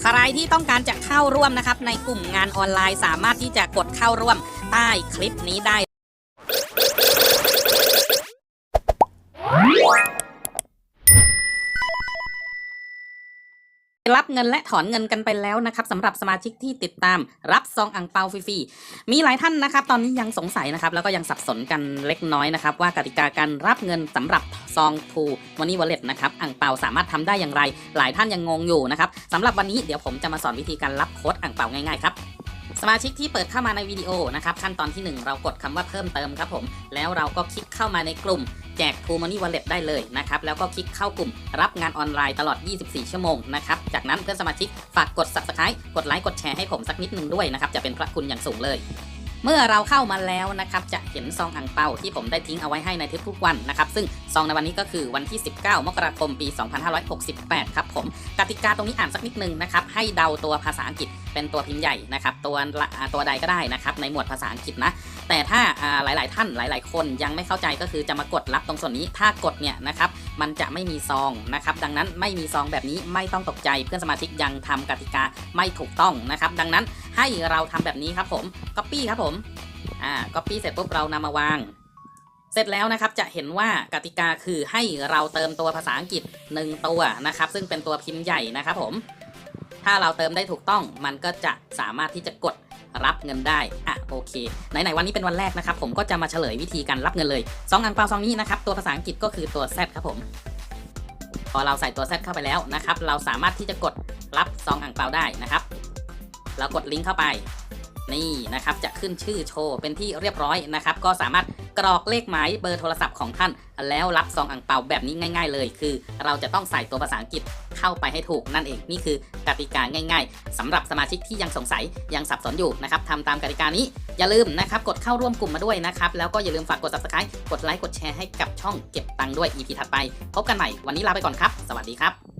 ใครที่ต้องการจะเข้าร่วมนะครับในกลุ่มงานออนไลน์สามารถที่จะกดเข้าร่วมใต้คลิปนี้ได้ รับเงินและถอนเงินกันไปแล้วนะครับสำหรับสมาชิกที่ติดตามรับซองอ่งเปาฟรีๆมีหลายท่านนะครับ ตอนนี้ยังสงสัยนะครับแล้วก็ยังสับสนกันเล็กน้อยนะครับ ว่ากติกาการรับเงินสำหรับซองทูวันนี้วอลเล็ตนะครับอ่งเปาสามารถทำได้อย่างไร หลายท่านยังงงอยู่นะครับสำหรับวันนี้เดี๋ยวผมจะมาสอนวิธีการรับโค้ดอ่งเปาง่ายๆครับ สมาชิกที่เปิดเข้ามาในวิดีโอนะครับขั้นตอนที่ 1 เรากดคำว่าเพิ่มเติมครับผม แล้วเราก็คลิกเข้ามาในกลุ่มแจก True Money Wallet ได้เลยนะครับแล้วก็คลิกเข้ากลุ่มรับงานออนไลน์ตลอด 24 ชั่วโมงนะครับจากนั้นเพื่อนสมาชิกฝากกด Subscribe กดไลค์กดแชร์ให้ผมสักนิดนึงด้วยนะครับจะเป็นพระคุณอย่างสูงเลย เมื่อเราเข้ามาแล้วนะครับจะเห็นซองอ่งเปาที่ผมได้ทิ้งเอาไว้ให้ในทุกๆวันนะครับซึ่งซองในวันนี้ก็คือวันที่ 19 มกราคมปี 2568 ครับผมกติกาตรงนี้อ่านสักนิดนึงนะครับให้เดาตัวภาษาอังกฤษเป็นตัวพิมพ์ใหญ่นะครับตัวตัวใดก็ได้นะครับในหมวดภาษาอังกฤษนะแต่ถ้าหลาย ๆ ท่านหลาย ๆ คนยังไม่เข้าใจก็คือจะมากดรับตรงส่วนนี้ถ้ากดเนี่ยนะครับ มันจะไม่มีซองนะครับดังนั้นไม่มีซองแบบนี้ไม่ต้องตกใจเพื่อนสมาชิกยังทำกติกาไม่ถูกต้องนะครับดังนั้นให้เราทำแบบนี้ครับผม Copy ครับผมอ่า Copy เสร็จปุ๊บเรานำมาวางเสร็จแล้วนะครับจะเห็นว่ากติกาคือให้เราเติมตัวภาษาอังกฤษ 1 ตัวนะครับ ซึ่งเป็นตัวพิมพ์ใหญ่นะครับผม ถ้าเราเติมได้ถูกต้องมันก็จะสามารถที่จะกด รับเงินได้อะโอเคไหนๆวันนี้เป็นวันแรกนะครับผมก็จะมาเฉลยวิธีการรับเงินเลยซองอังเปาซองนี้นะครับตัวภาษาอังกฤษก็คือตัว Z ครับผม พอเราใส่ตัว Z เข้าไปแล้วนะครับเราสามารถที่จะกดรับซองอังเปาได้นะครับเรากดลิงก์เข้าไปนี่นะครับจะขึ้นชื่อโชว์เป็นที่เรียบร้อยนะครับ ก็สามารถ กรอกเลขหมายเบอร์โทรศัพท์ของท่าน แล้วรับซองอ่างเปาแบบนี้ง่าย ๆ เลย คือ เราจะต้องใส่ตัวภาษาอังกฤษเข้าไปให้ถูกนั่นเองนี่คือกติกาง่าย ๆสำหรับสมาชิกที่ยังสงสัยยังสับสนอยู่นะครับทำตามกติกานี้อย่าลืมนะครับกดเข้าร่วมกลุ่มมาด้วยนะครับแล้วก็อย่าลืมฝากกด subscribe กดไลค์กดแชร์ให้กับช่องเก็บตังค์ด้วย EP ถัดไป พบกันใหม่วันนี้ลาไปก่อนครับ สวัสดีครับ